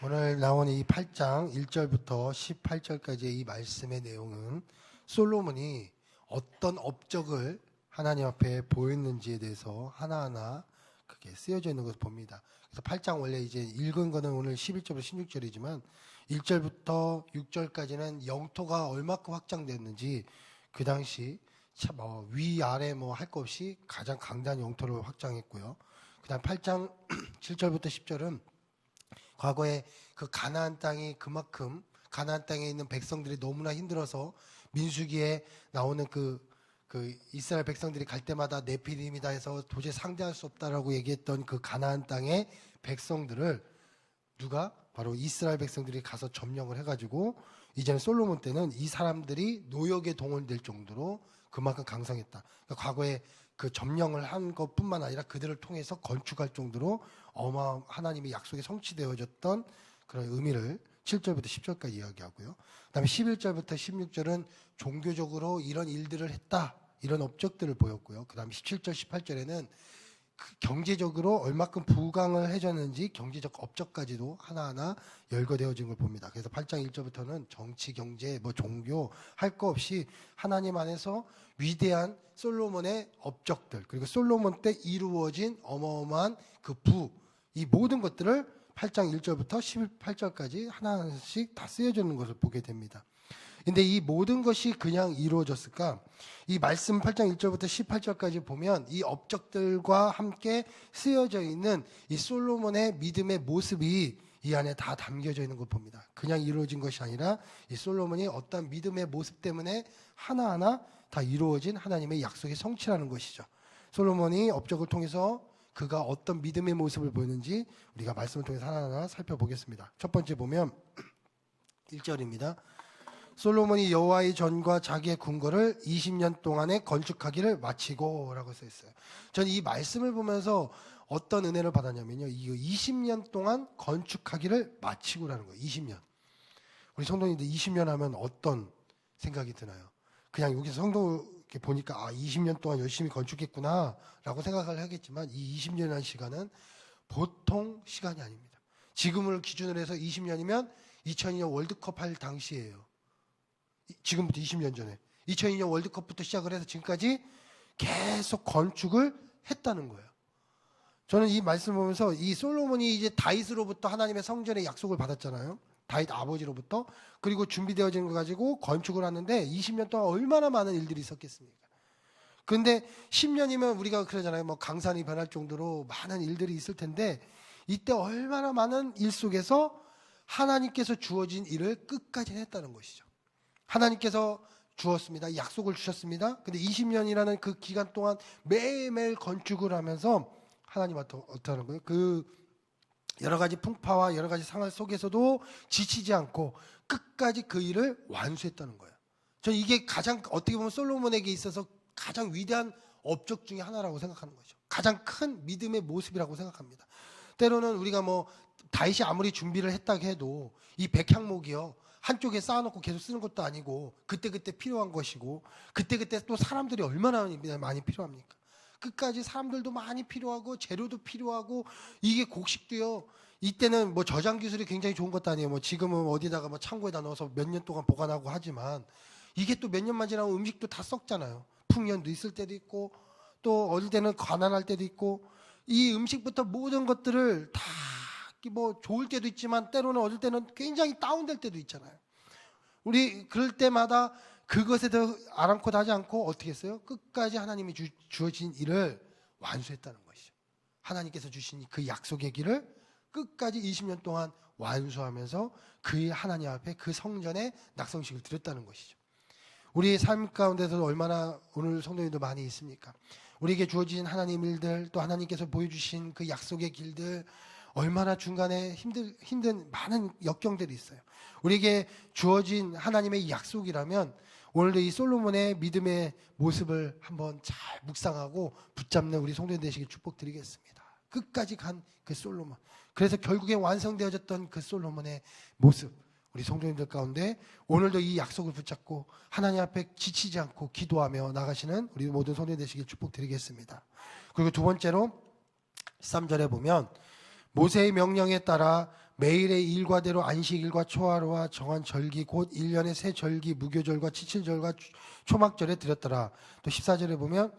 오늘 나온 이 8장 1절부터 18절까지의 이 말씀의 내용은 솔로몬이 어떤 업적을 하나님 앞에 보였는지에 대해서 하나하나 그게 쓰여져 있는 것을 봅니다. 그래서 8장 원래 이제 읽은 거는 오늘 11절부터 16절이지만 1절부터 6절까지는 영토가 얼마큼 확장됐는지 그 당시 참, 어, 위아래 뭐할거 없이 가장 강대한 영토를 확장했고요. 그다음 8장 7절부터 10절은 과거에 그 가나안 땅이 그만큼 가나안 땅에 있는 백성들이 너무나 힘들어서 민수기에 나오는 그, 그 이스라엘 백성들이 갈 때마다 네피림이다 해서 도저히 상대할 수 없다라고 얘기했던 그 가나안 땅의 백성들을 누가 바로 이스라엘 백성들이 가서 점령을 해가지고 이제는 솔로몬 때는 이 사람들이 노역에 동원될 정도로 그만큼 강성했다. 그러니까 과거에 그 점령을 한 것뿐만 아니라 그들을 통해서 건축할 정도로 어마 하나님의 약속이 성취되어졌던 그런 의미를 7절부터 10절까지 이야기하고요. 그다음에 11절부터 16절은 종교적으로 이런 일들을 했다. 이런 업적들을 보였고요. 그다음에 17절 18절에는 그 경제적으로 얼마큼 부강을 해줬는지 경제적 업적까지도 하나하나 열거되어진 걸 봅니다. 그래서 8장 1절부터는 정치, 경제, 뭐 종교 할 거 없이 하나님 안에서 위대한 솔로몬의 업적들 그리고 솔로몬 때 이루어진 어마어마한 그 부 이 모든 것들을 8장 1절부터 18절까지 하나씩 다 쓰여지는 것을 보게 됩니다. 근데 이 모든 것이 그냥 이루어졌을까? 이 말씀 8장 1절부터 18절까지 보면 이 업적들과 함께 쓰여져 있는 이 솔로몬의 믿음의 모습이 이 안에 다 담겨져 있는 걸 봅니다. 그냥 이루어진 것이 아니라 이 솔로몬이 어떤 믿음의 모습 때문에 하나하나 다 이루어진 하나님의 약속의 성취라는 것이죠. 솔로몬이 업적을 통해서 그가 어떤 믿음의 모습을 보이는지 우리가 말씀을 통해서 하나하나 살펴보겠습니다. 첫 번째 보면 1절입니다. 솔로몬이 여호와의 전과 자기의 궁궐을 20년 동안에 건축하기를 마치고라고 써 있어요. 저는 이 말씀을 보면서 어떤 은혜를 받았냐면요. 이 20년 동안 건축하기를 마치고라는 거예요. 20년. 우리 성도님들 20년 하면 어떤 생각이 드나요? 그냥 여기서 성도 이렇게 보니까 아 20년 동안 열심히 건축했구나라고 생각을 하겠지만 이 20년이라는 시간은 보통 시간이 아닙니다. 지금을 기준으로 해서 20년이면 2002년 월드컵 할 당시예요. 이- 지금부터 20년 전에 2002년 월드컵부터 시작을 해서 지금까지 계속 건축을 했다는 거예요. 저는 이 말씀 을 보면서 이 솔로몬이 이제 다윗으로부터 하나님의 성전의 약속을 받았잖아요. 다윗 아버지로부터 그리고 준비되어진 거 가지고 건축을 하는데 20년 동안 얼마나 많은 일들이 있었겠습니까? 근데 10년이면 우리가 그러잖아요. 뭐 강산이 변할 정도로 많은 일들이 있을 텐데 이때 얼마나 많은 일 속에서 하나님께서 주어진 일을 끝까지 했다는 것이죠. 하나님께서 주었습니다. 약속을 주셨습니다. 근데 20년이라는 그 기간 동안 매일매일 건축을 하면서 하나님한테 어떻게 하는 거예요? 그 여러 가지 풍파와 여러 가지 상황 속에서도 지치지 않고 끝까지 그 일을 완수했다는 거예요. 저는 이게 가장 어떻게 보면 솔로몬에게 있어서 가장 위대한 업적 중에 하나라고 생각하는 거죠. 가장 큰 믿음의 모습이라고 생각합니다. 때로는 우리가 뭐 다윗이 아무리 준비를 했다고 해도 이 백향목이요 한쪽에 쌓아놓고 계속 쓰는 것도 아니고 그때 그때 필요한 것이고 그때 그때 또 사람들이 얼마나 많이 필요합니까? 끝까지 사람들도 많이 필요하고 재료도 필요하고 이게 곡식도요. 이때는 뭐 저장 기술이 굉장히 좋은 것도 아니에요. 뭐 지금은 어디다가 뭐 창고에다 넣어서 몇 년 동안 보관하고 하지만 이게 또 몇 년만 지나면 음식도 다 썩잖아요. 풍년도 있을 때도 있고 또 어릴 때는 가난할 때도 있고 이 음식부터 모든 것들을 다 뭐 좋을 때도 있지만 때로는 어릴 때는 굉장히 다운될 때도 있잖아요. 우리 그럴 때마다 그것에 대해 아랑곳 하지 않고 어떻게 했어요? 끝까지 하나님이 주, 주어진 일을 완수했다는 것이죠. 하나님께서 주신 그 약속의 길을 끝까지 20년 동안 완수하면서 그 하나님 앞에 그 성전에 낙성식을 드렸다는 것이죠. 우리의 삶 가운데서도 얼마나 오늘 성도님도 많이 있습니까? 우리에게 주어진 하나님 일들 또 하나님께서 보여주신 그 약속의 길들 얼마나 중간에 힘들, 힘든 많은 역경들이 있어요. 우리에게 주어진 하나님의 약속이라면 오늘도 이 솔로몬의 믿음의 모습을 한번 잘 묵상하고 붙잡는 우리 성도님 되시길 축복드리겠습니다. 끝까지 간 그 솔로몬. 그래서 결국에 완성되어졌던 그 솔로몬의 모습. 우리 성도님들 가운데 오늘도 이 약속을 붙잡고 하나님 앞에 지치지 않고 기도하며 나가시는 우리 모든 성도님 되시길 축복드리겠습니다. 그리고 두 번째로 3절에 보면 모세의 명령에 따라 매일의 일과대로 안식일과 초하루와 정한 절기 곧 1년의 새 절기 무교절과 치칠절과 초- 초막절에 드렸더라. 또 14절에 보면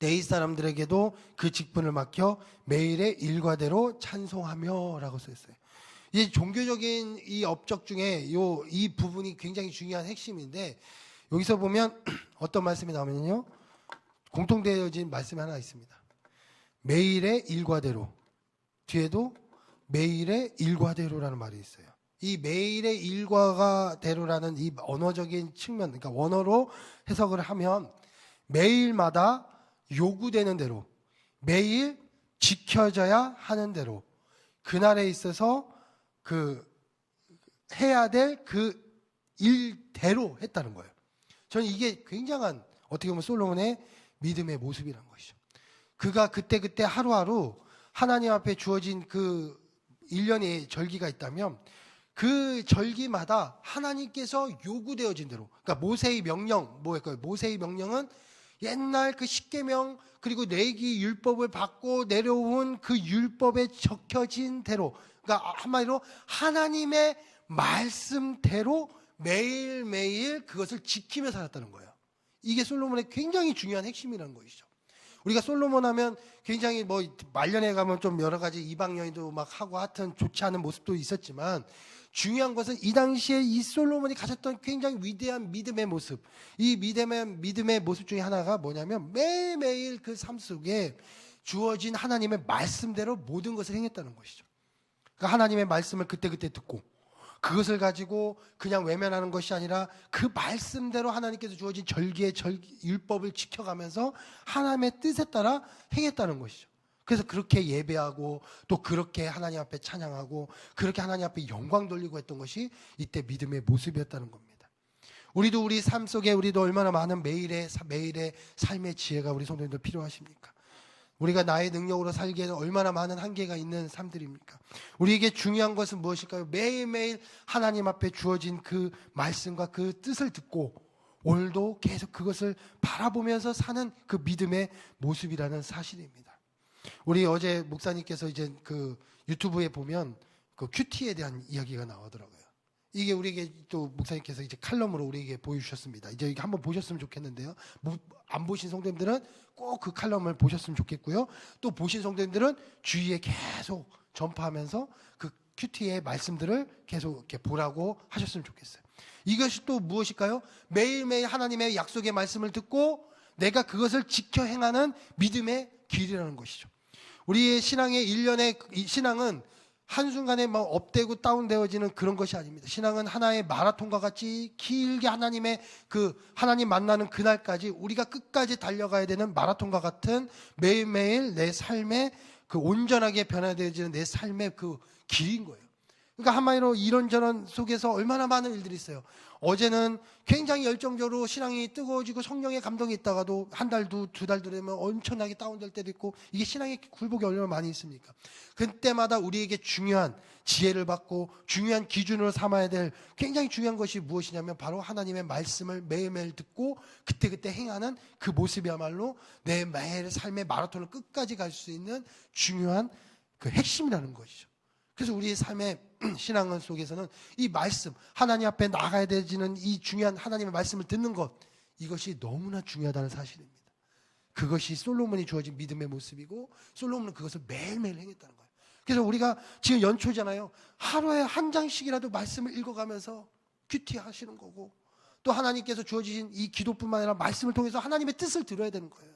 내 사람들에게도 그 직분을 맡겨 매일의 일과대로 찬송하며라고 써 있어요. 이 종교적인 이 업적 중에 요 이 부분이 굉장히 중요한 핵심인데 여기서 보면 어떤 말씀이 나오면요. 공통되어진 말씀이 하나 있습니다. 매일의 일과대로 뒤에도 매일의 일과대로라는 말이 있어요. 이 매일의 일과가 대로라는 이 언어적인 측면, 그러니까 원어로 해석을 하면 매일마다 요구되는 대로 매일 지켜져야 하는 대로 그날에 있어서 그 해야 될 그 일대로 했다는 거예요. 저는 이게 굉장한 어떻게 보면 솔로몬의 믿음의 모습이란 것이죠. 그가 그때그때 하루하루 하나님 앞에 주어진 그 일년의 절기가 있다면 그 절기마다 하나님께서 요구되어진 대로 그러니까 모세의 명령 뭐였까요? 모세의 명령은 옛날 그 십계명 그리고 내기 율법을 받고 내려온 그 율법에 적혀진 대로 그러니까 한마디로 하나님의 말씀대로 매일매일 그것을 지키며 살았다는 거예요. 이게 솔로몬의 굉장히 중요한 핵심이라는 것이죠. 우리가 솔로몬 하면 굉장히 뭐 말년에 가면 좀 여러 가지 이방 여인도 막 하고 하여튼 좋지 않은 모습도 있었지만 중요한 것은 이 당시에 이 솔로몬이 가졌던 굉장히 위대한 믿음의 모습. 이 믿음의 믿음의 모습 중에 하나가 뭐냐면 매일매일 그 삶 속에 주어진 하나님의 말씀대로 모든 것을 행했다는 것이죠. 그러니까 하나님의 말씀을 그때그때 듣고 그것을 가지고 그냥 외면하는 것이 아니라 그 말씀대로 하나님께서 주어진 절기의 절기, 율법을 지켜가면서 하나님의 뜻에 따라 행했다는 것이죠. 그래서 그렇게 예배하고 또 그렇게 하나님 앞에 찬양하고 그렇게 하나님 앞에 영광 돌리고 했던 것이 이때 믿음의 모습이었다는 겁니다. 우리도 우리 삶 속에 우리도 얼마나 많은 매일의 매일의 삶의 지혜가 우리 성도님들 필요하십니까? 우리가 나의 능력으로 살기에는 얼마나 많은 한계가 있는 삶들입니까? 우리에게 중요한 것은 무엇일까요? 매일매일 하나님 앞에 주어진 그 말씀과 그 뜻을 듣고 오늘도 계속 그것을 바라보면서 사는 그 믿음의 모습이라는 사실입니다. 우리 어제 목사님께서 이제 그 유튜브에 보면 그 큐티에 대한 이야기가 나오더라고요. 이게 우리에게 또 목사님께서 이제 칼럼으로 우리에게 보여주셨습니다. 이제 이게 한번 보셨으면 좋겠는데요. 뭐, 안 보신 성도님들은 꼭 그 칼럼을 보셨으면 좋겠고요. 또 보신 성도님들은 주위에 계속 전파하면서 그 큐티의 말씀들을 계속 이렇게 보라고 하셨으면 좋겠어요. 이것이 또 무엇일까요? 매일매일 하나님의 약속의 말씀을 듣고 내가 그것을 지켜 행하는 믿음의 길이라는 것이죠. 우리의 신앙의 일련의 이 신앙은 한순간에 막 업되고 다운되어지는 그런 것이 아닙니다. 신앙은 하나의 마라톤과 같이 길게 하나님의 그 하나님 만나는 그날까지 우리가 끝까지 달려가야 되는 마라톤과 같은 매일매일 내 삶의 그 온전하게 변화되어지는 내 삶의 그 길인 거예요. 그러니까 한마디로 이런저런 속에서 얼마나 많은 일들이 있어요. 어제는 굉장히 열정적으로 신앙이 뜨거워지고 성령의 감동이 있다가도 한 달도 두 달도 되면 엄청나게 다운될 때도 있고 이게 신앙의 굴복이 얼마나 많이 있습니까? 그때마다 우리에게 중요한 지혜를 받고 중요한 기준으로 삼아야 될 굉장히 중요한 것이 무엇이냐면 바로 하나님의 말씀을 매일매일 듣고 그때그때 행하는 그 모습이야말로 내 매일 삶의 마라톤을 끝까지 갈 수 있는 중요한 그 핵심이라는 것이죠. 그래서 우리의 삶의 신앙 속에서는 이 말씀, 하나님 앞에 나가야 되지는 이 중요한 하나님의 말씀을 듣는 것, 이것이 너무나 중요하다는 사실입니다. 그것이 솔로몬이 주어진 믿음의 모습이고, 솔로몬은 그것을 매일매일 행했다는 거예요. 그래서 우리가 지금 연초잖아요. 하루에 한 장씩이라도 말씀을 읽어가면서 큐티 하시는 거고, 또 하나님께서 주어지신 이 기도뿐만 아니라 말씀을 통해서 하나님의 뜻을 들어야 되는 거예요.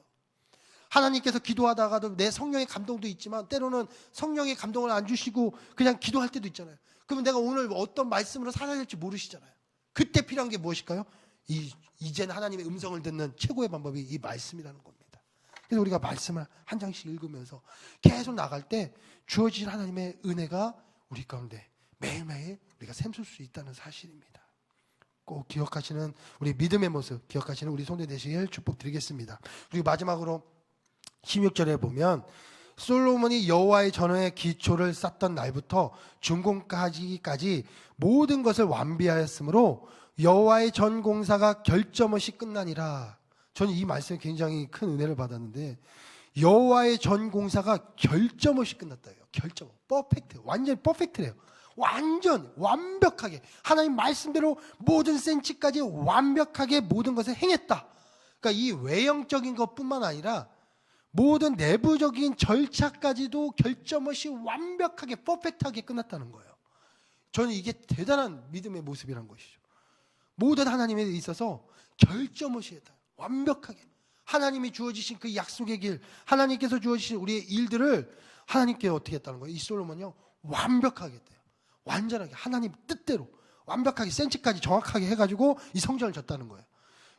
하나님께서 기도하다가도 내 성령의 감동도 있지만 때로는 성령의 감동을 안 주시고 그냥 기도할 때도 있잖아요. 그러면 내가 오늘 어떤 말씀으로 살아야 될지 모르시잖아요. 그때 필요한 게 무엇일까요? 이, 이제는 하나님의 음성을 듣는 최고의 방법이 이 말씀이라는 겁니다. 그래서 우리가 말씀을 한 장씩 읽으면서 계속 나갈 때 주어진 하나님의 은혜가 우리 가운데 매일매일 우리가 샘솟을 수 있다는 사실입니다. 꼭 기억하시는 우리 믿음의 모습 기억하시는 우리 손에 되시길 축복드리겠습니다. 그리고 마지막으로 16절에 보면 솔로몬이 여호와의 전원의 기초를 쌓던 날부터 준공까지까지 모든 것을 완비하였으므로 여호와의 전 공사가 결점 없이 끝나니라. 저는 이 말씀에 굉장히 큰 은혜를 받았는데 여호와의 전 공사가 결점 없이 끝났다요. 결정, 퍼펙트, 완전 퍼펙트래요. 완전 완벽하게 하나님 말씀대로 모든 센치까지 완벽하게 모든 것을 행했다. 그러니까 이 외형적인 것뿐만 아니라 모든 내부적인 절차까지도 결점 없이 완벽하게 퍼펙트하게 끝났다는 거예요. 저는 이게 대단한 믿음의 모습이란 것이죠. 모든 하나님에 있어서 결점 없이 했다. 완벽하게. 하나님이 주어지신 그 약속의 길, 하나님께서 주어지신 우리의 일들을 하나님께 어떻게 했다는 거예요? 이 솔로몬이요. 완벽하게 했대요. 완전하게. 하나님 뜻대로. 완벽하게 센치까지 정확하게 해가지고 이 성전을 졌다는 거예요.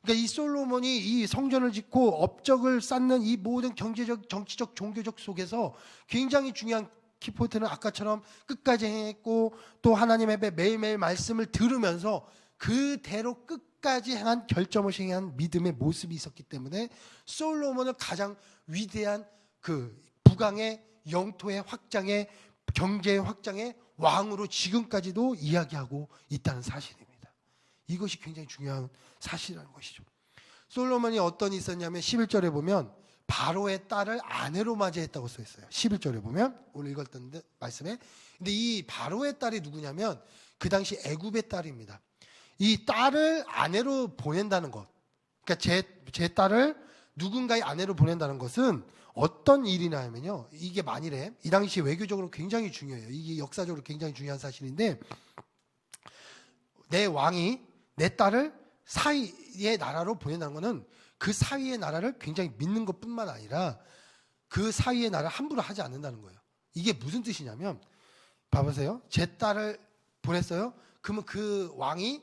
그러니까 이 솔로몬이 이 성전을 짓고 업적을 쌓는 이 모든 경제적, 정치적, 종교적 속에서 굉장히 중요한 키포인트는 아까처럼 끝까지 행했고 또 하나님 앞에 매일매일 말씀을 들으면서 그대로 끝까지 행한 결점을 행한 믿음의 모습이 있었기 때문에 솔로몬을 가장 위대한 그 북왕의 영토의 확장의 경제의 확장의 왕으로 지금까지도 이야기하고 있다는 사실입니다. 이것이 굉장히 중요한 사실이라는 것이죠. 솔로몬이 어떤 있었냐면 11절에 보면 바로의 딸을 아내로 맞이했다고 써 있어요. 11절에 보면 오늘 읽었던 데- 말씀에 근데 이 바로의 딸이 누구냐면 그 당시 애굽의 딸입니다. 이 딸을 아내로 보낸다는 것. 그러니까 제, 제 딸을 누군가의 아내로 보낸다는 것은 어떤 일이냐면요. 이게 만일에 이 당시 외교적으로 굉장히 중요해요. 이게 역사적으로 굉장히 중요한 사실인데 내 왕이 내 딸을 사위의 나라로 보낸다는 것은 그 사위의 나라를 굉장히 믿는 것뿐만 아니라 그 사위의 나라를 함부로 하지 않는다는 거예요. 이게 무슨 뜻이냐면 봐보세요. 제 딸을 보냈어요. 그러면 그 왕이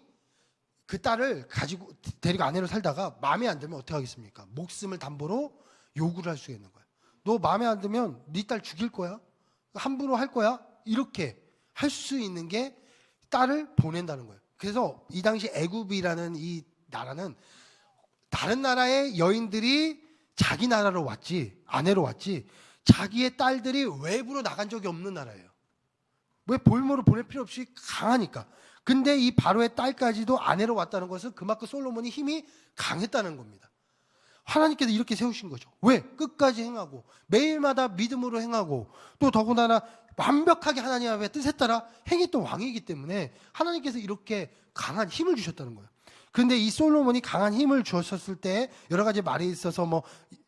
그 딸을 가지고 데리고 아내로 살다가 마음에 안 들면 어떻게 하겠습니까? 목숨을 담보로 요구를 할 수 있는 거야. 너 마음에 안 들면 네 딸 죽일 거야. 함부로 할 거야. 이렇게 할 수 있는 게 딸을 보낸다는 거예요. 그래서 이 당시 애굽이라는 이 나라는 다른 나라의 여인들이 자기 나라로 왔지 아내로 왔지 자기의 딸들이 외부로 나간 적이 없는 나라예요. 왜 볼모로 보낼 필요 없이 강하니까. 근데 이 바로의 딸까지도 아내로 왔다는 것은 그만큼 솔로몬이 힘이 강했다는 겁니다. 하나님께서 이렇게 세우신 거죠. 왜? 끝까지 행하고 매일마다 믿음으로 행하고 또 더군다나 완벽하게 하나님 앞에 뜻에 따라 행했던 왕이기 때문에 하나님께서 이렇게 강한 힘을 주셨다는 거예요. 그런데 이 솔로몬이 강한 힘을 주었을 때 여러 가지 말이 있어서 뭐,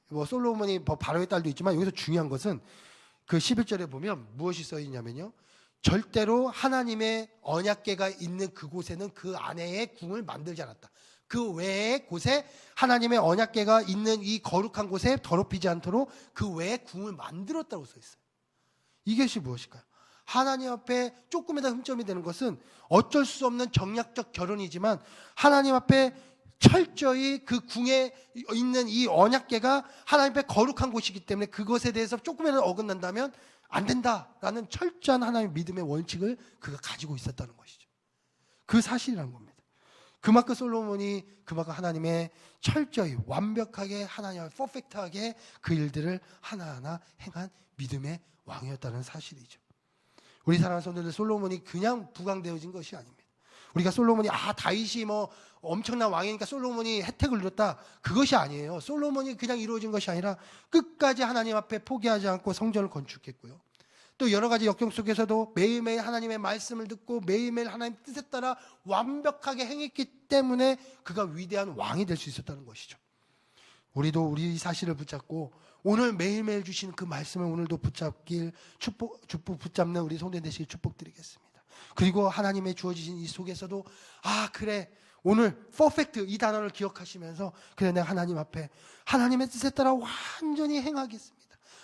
뭐 솔로몬이 뭐 바로의 딸도 있지만 여기서 중요한 것은 그 11절에 보면 무엇이 써 있냐면요. 절대로 하나님의 언약계가 있는 그곳에는 그 안에의 궁을 만들지 않았다. 그 외의 곳에 하나님의 언약계가 있는 이 거룩한 곳에 더럽히지 않도록 그 외에 궁을 만들었다고 써 있어요. 이것이 무엇일까요? 하나님 앞에 조금이라도 흠점이 되는 것은 어쩔 수 없는 정략적 결혼이지만 하나님 앞에 철저히 그 궁에 있는 이 언약계가 하나님 앞에 거룩한 곳이기 때문에 그것에 대해서 조금이라도 어긋난다면 안 된다라는 철저한 하나님의 믿음의 원칙을 그가 가지고 있었다는 것이죠. 그 사실이라는 겁니다. 그만큼 솔로몬이 그만큼 하나님의 철저히 완벽하게 하나님 앞에 퍼펙트하게 그 일들을 하나하나 행한 믿음의 왕이었다는 사실이죠. 우리 사랑하는 성도들 솔로몬이 그냥 부강되어진 것이 아닙니다. 우리가 솔로몬이 아 다윗이 뭐 엄청난 왕이니까 솔로몬이 혜택을 누렸다 그것이 아니에요. 솔로몬이 그냥 이루어진 것이 아니라 끝까지 하나님 앞에 포기하지 않고 성전을 건축했고요. 또 여러 가지 역경 속에서도 매일매일 하나님의 말씀을 듣고 매일매일 하나님 뜻에 따라 완벽하게 행했기 때문에 그가 위대한 왕이 될 수 있었다는 것이죠. 우리도 우리 이 사실을 붙잡고 오늘 매일매일 주시는 그 말씀을 오늘도 붙잡길 축복, 축복 붙잡는 우리 성도님 되시길 축복드리겠습니다. 그리고 하나님의 주어지신 이 속에서도 아 그래 오늘 퍼펙트 이 단어를 기억하시면서 그래 내가 하나님 앞에 하나님의 뜻에 따라 완전히 행하겠습니다.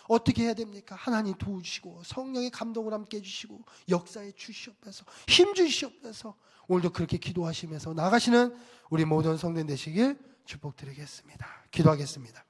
어떻게 해야 됩니까? 하나님 도우시고 성령의 감동을 함께 해주시고 역사에 주시옵소서 힘 주시옵소서 오늘도 그렇게 기도하시면서 나가시는 우리 모든 성도님 되시길 축복드리겠습니다. 기도하겠습니다.